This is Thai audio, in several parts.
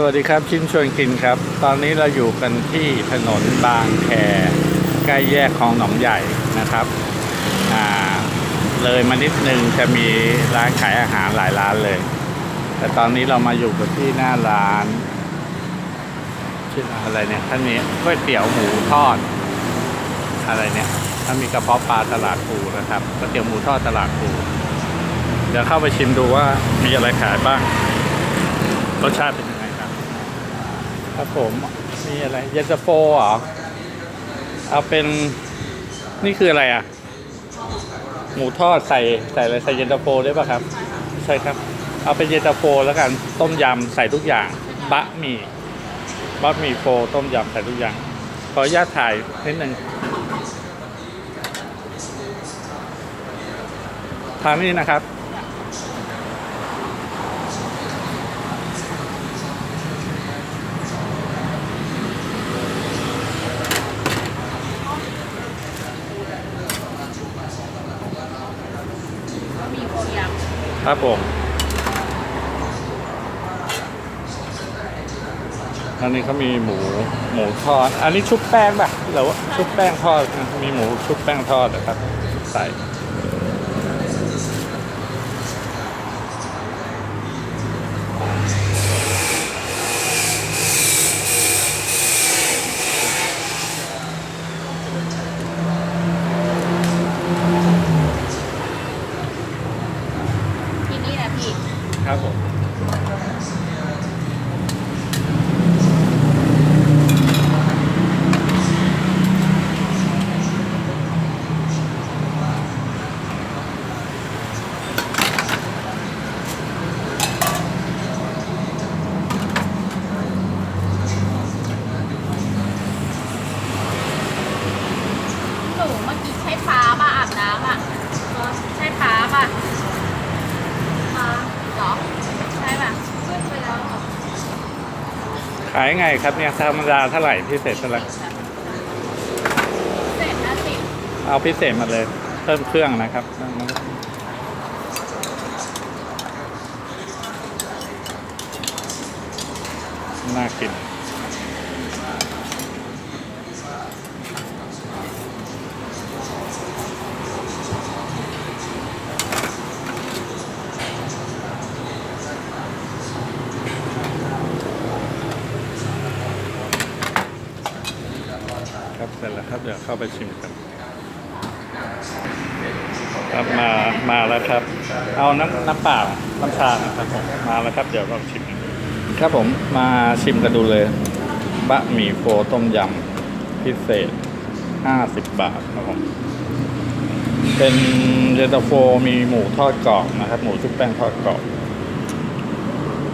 สวัสดีครับชิ้นชวนกินครับ ตอนนี้เราอยู่กันที่ถนนบางแคใกล้แยกคลองหนองใหญ่นะครับอ่าเลยมานิดนึงจะมีร้านขายอาหารหลายร้านเลย แต่ตอนนี้เรามาอยู่กันที่หน้าร้านชื่ออะไรเนี่ยท่านนี้ก๋วยเตี๋ยวหมูทอด อะไรเนี่ยถ้ามีกระเพาะปลาตลาดปูนะครับก๋วยเตี๋ยวหมูทอดตลาดปูเดี๋ยวเข้าไปชิมดูว่ามีอะไรขายบ้างรสชาติเป็น ครับผมมีอะไรเย็นตาโฟเหรอเอาเป็นนี่คืออะไรอะ หมูทอดใส่ใส่อะไรใส่เย็นตาโฟได้ป่ะครับ ใช่ครับ เอาเป็นเย็นตาโฟแล้วกันต้มยำใส่ทุกอย่างบะหมี่บะหมี่โฟต้มยำใส่ทุกอย่าง ขออนุญาตถ่ายนิดนึงทางนี้นะครับ ก็มีโคยำ ครับผมอันนี้เขามีหมูหมูทอด อันนี้ชุบแป้งป่ะหรือว่าชุบแป้งทอดนะมีหมูชุบแป้งทอดนะครับ ใส่ ที่นี่นะพี่ครับผมหนูเมื่อกี้ใช้ฟ้ามาอาบน้ำอะใช้ฟ้าป่ะฟ้าเหรอ ใช่ป่ะขึ้นไปแล้ว ขายไงครับเนี่ยธรรมดาเท่าไหร่พิเศษเท่าไหร่เสร็จนะสิเอาพิเศษมาเลย เพิ่มเครื่องนะครับ เสร็จแล้วครับเดี๋ยวเข้าไปชิมกันครับมามาแล้วครับ เอาน้ำน้ำเปล่าน้ำชานะครับผมมาแล้วครับเดี๋ยวเราชิมกันครับผมมาชิมกันดูเลยบะหมี่โฟต้มยำพิเศษ 50 บาทครับผมเป็นเยนตาโฟมีหมูทอดกรอบนะครับ หมูชุบแป้งทอดกรอบ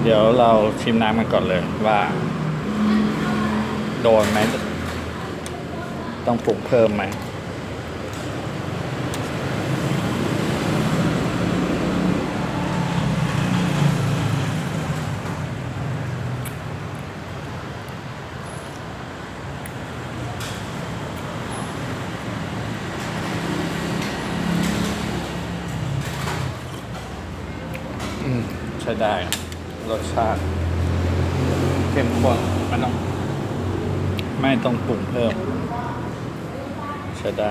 เดี๋ยวเราชิมน้ำกันก่อนเลยว่า โดนไหม ต้องปรุงเพิ่มไหมอืมใช้ได้ รสชาติเข้มข้นไม่ต้องไม่ต้องปรุงเพิ่ม ช้ได้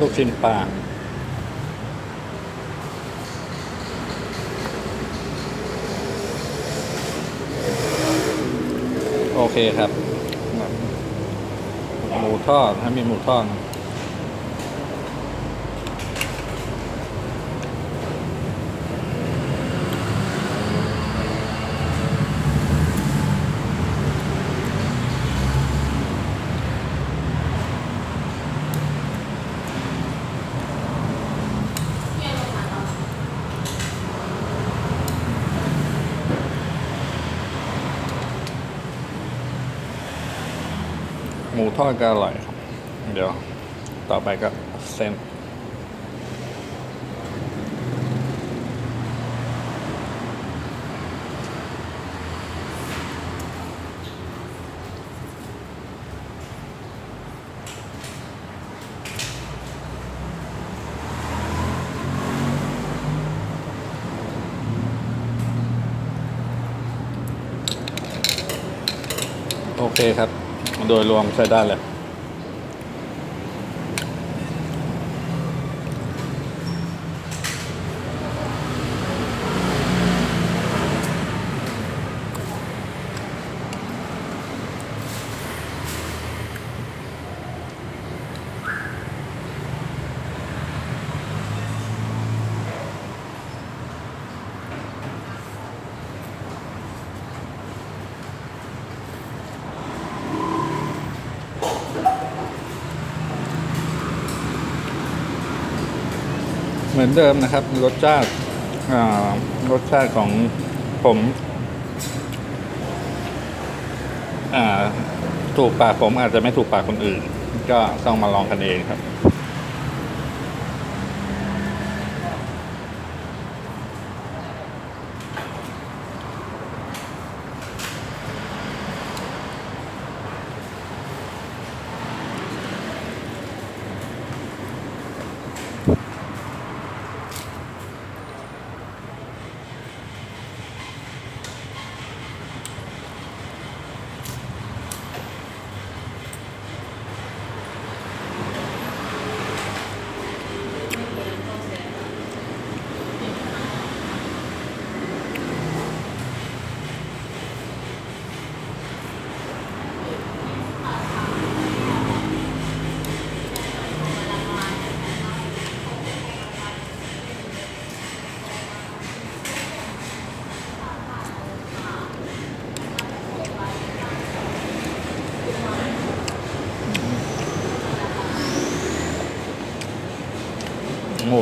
ลูกชิ้นปลาโอเคครับ หมูทอดถ้ามีหมูทอด มูทอดก็อร่อยครับ เดี๋ยวต่อไปก็เส้นโอเคครับ โดยรวมใช้ได้เลย เหมือนเดิมนะครับ รสชาติรสชาติของผมถูกปากผมอาจจะไม่ถูกปากคนอื่น ก็ต้องมาลองกันเองครับ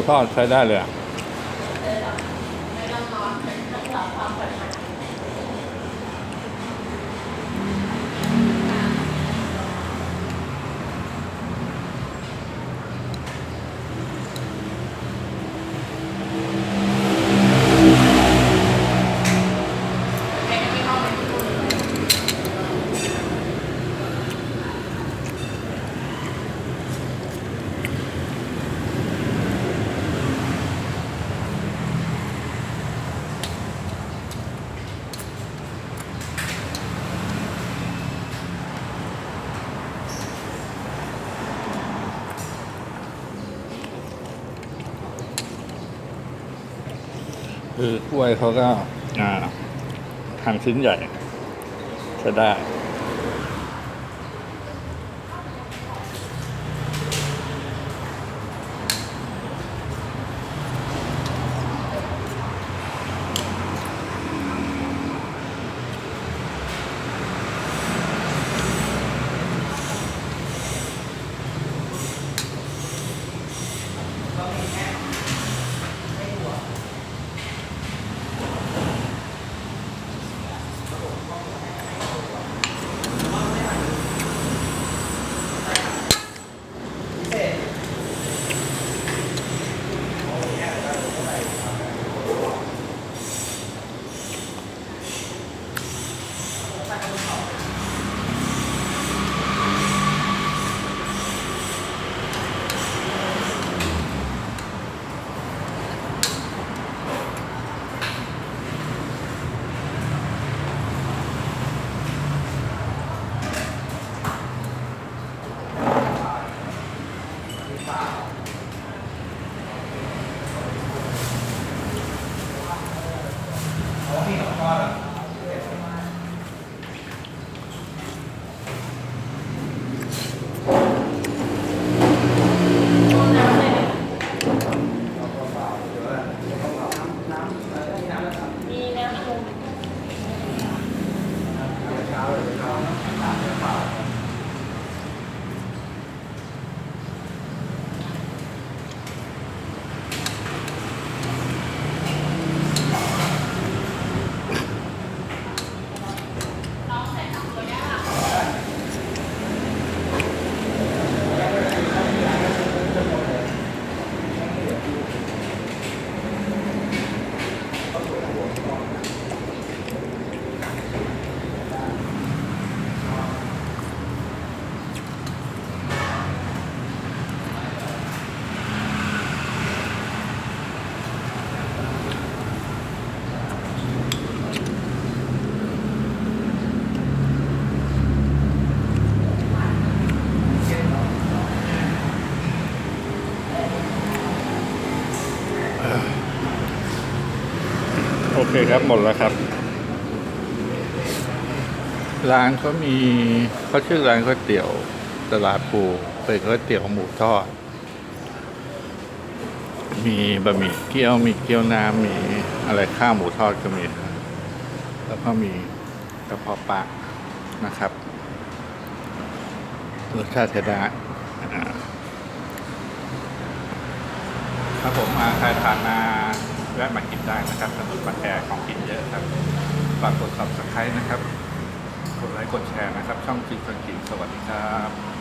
หมูทอด คือกล้วยเขาก็อ่าทำชิ้นใหญ่จะได้ก็มีแค่ รับหมดแล้วครับ ร้านเขามีเขาชื่อร้านก๋วยเตี๋ยวตลาดปูเป็นก๋วยเตี๋ยวหมูทอด มีบะหมี่เกี๊ยวมีเกี๊ยวน้ำมีอะไรข้าวหมูทอดก็มี แล้วก็มีกระเพาะปลานะครับรสชาติใช้ได้อ่าครับผมมาใครผ่านมา แวะมากินได้นะครับถนนบางแคของกินเยอะครับฝากกด subscribe นะครับ กดไลค์กดแชร์นะครับ ช่องจินสังกินสวัสดีครับ